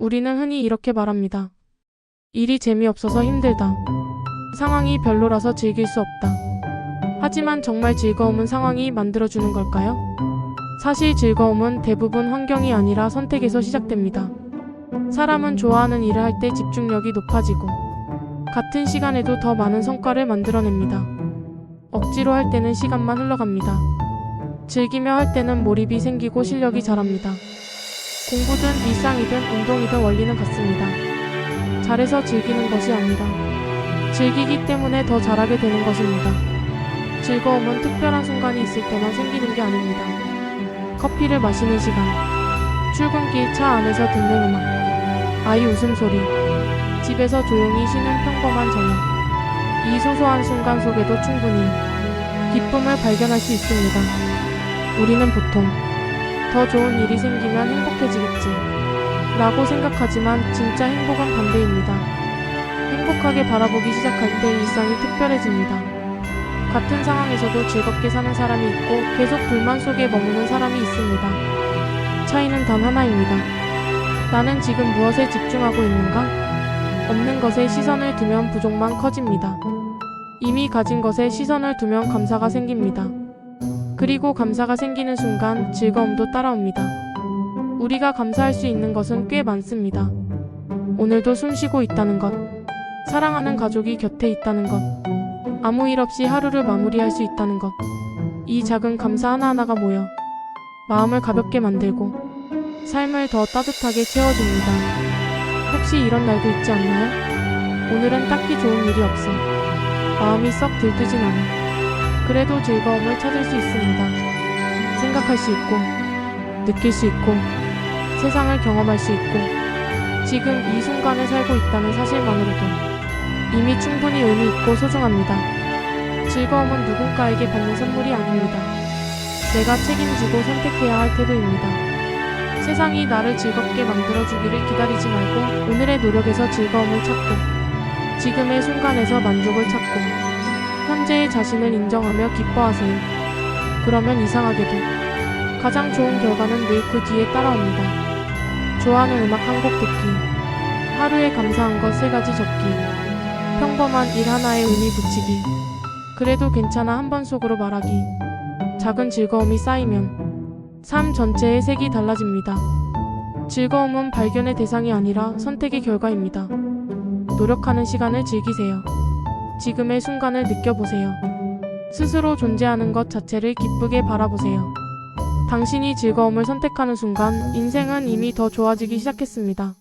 우리는 흔히 이렇게 말합니다. 일이 재미없어서 힘들다. 상황이 별로라서 즐길 수 없다. 하지만 정말 즐거움은 상황이 만들어주는 걸까요? 사실 즐거움은 대부분 환경이 아니라 선택에서 시작됩니다. 사람은 좋아하는 일을 할 때 집중력이 높아지고 같은 시간에도 더 많은 성과를 만들어냅니다. 억지로 할 때는 시간만 흘러갑니다. 즐기며 할 때는 몰입이 생기고 실력이 자랍니다. 공부든 일상이든 운동이든 원리는 같습니다. 잘해서 즐기는 것이 아니라 즐기기 때문에 더 잘하게 되는 것입니다. 즐거움은 특별한 순간이 있을 때만 생기는 게 아닙니다. 커피를 마시는 시간, 출근길 차 안에서 듣는 음악, 아이 웃음소리, 집에서 조용히 쉬는 평범한 저녁. 이 소소한 순간 속에도 충분히 기쁨을 발견할 수 있습니다. 우리는 보통 더 좋은 일이 생기면 행복해지겠지. 라고 생각하지만 진짜 행복은 반대입니다. 행복하게 바라보기 시작할 때 일상이 특별해집니다. 같은 상황에서도 즐겁게 사는 사람이 있고 계속 불만 속에 머무는 사람이 있습니다. 차이는 단 하나입니다. 나는 지금 무엇에 집중하고 있는가? 없는 것에 시선을 두면 부족만 커집니다. 이미 가진 것에 시선을 두면 감사가 생깁니다. 그리고 감사가 생기는 순간 즐거움도 따라옵니다. 우리가 감사할 수 있는 것은 꽤 많습니다. 오늘도 숨 쉬고 있다는 것, 사랑하는 가족이 곁에 있다는 것, 아무 일 없이 하루를 마무리할 수 있다는 것. 이 작은 감사 하나하나가 모여 마음을 가볍게 만들고 삶을 더 따뜻하게 채워줍니다. 혹시 이런 날도 있지 않나요? 오늘은 딱히 좋은 일이 없어. 마음이 썩 들뜨진 않아. 그래도 즐거움을 찾을 수 있습니다. 생각할 수 있고, 느낄 수 있고, 세상을 경험할 수 있고, 지금 이 순간을 살고 있다는 사실만으로도 이미 충분히 의미 있고 소중합니다. 즐거움은 누군가에게 받는 선물이 아닙니다. 내가 책임지고 선택해야 할 태도입니다. 세상이 나를 즐겁게 만들어주기를 기다리지 말고 오늘의 노력에서 즐거움을 찾고 지금의 순간에서 만족을 찾고 현재의 자신을 인정하며 기뻐하세요. 그러면 이상하게도 가장 좋은 결과는 늘 그 뒤에 따라옵니다. 좋아하는 음악 한 곡 듣기, 하루에 감사한 것 세 가지 적기, 평범한 일 하나에 의미 붙이기, 그래도 괜찮아 한 번 속으로 말하기, 작은 즐거움이 쌓이면 삶 전체의 색이 달라집니다. 즐거움은 발견의 대상이 아니라 선택의 결과입니다. 노력하는 시간을 즐기세요. 지금의 순간을 느껴보세요. 스스로 존재하는 것 자체를 기쁘게 바라보세요. 당신이 즐거움을 선택하는 순간 인생은 이미 더 좋아지기 시작했습니다.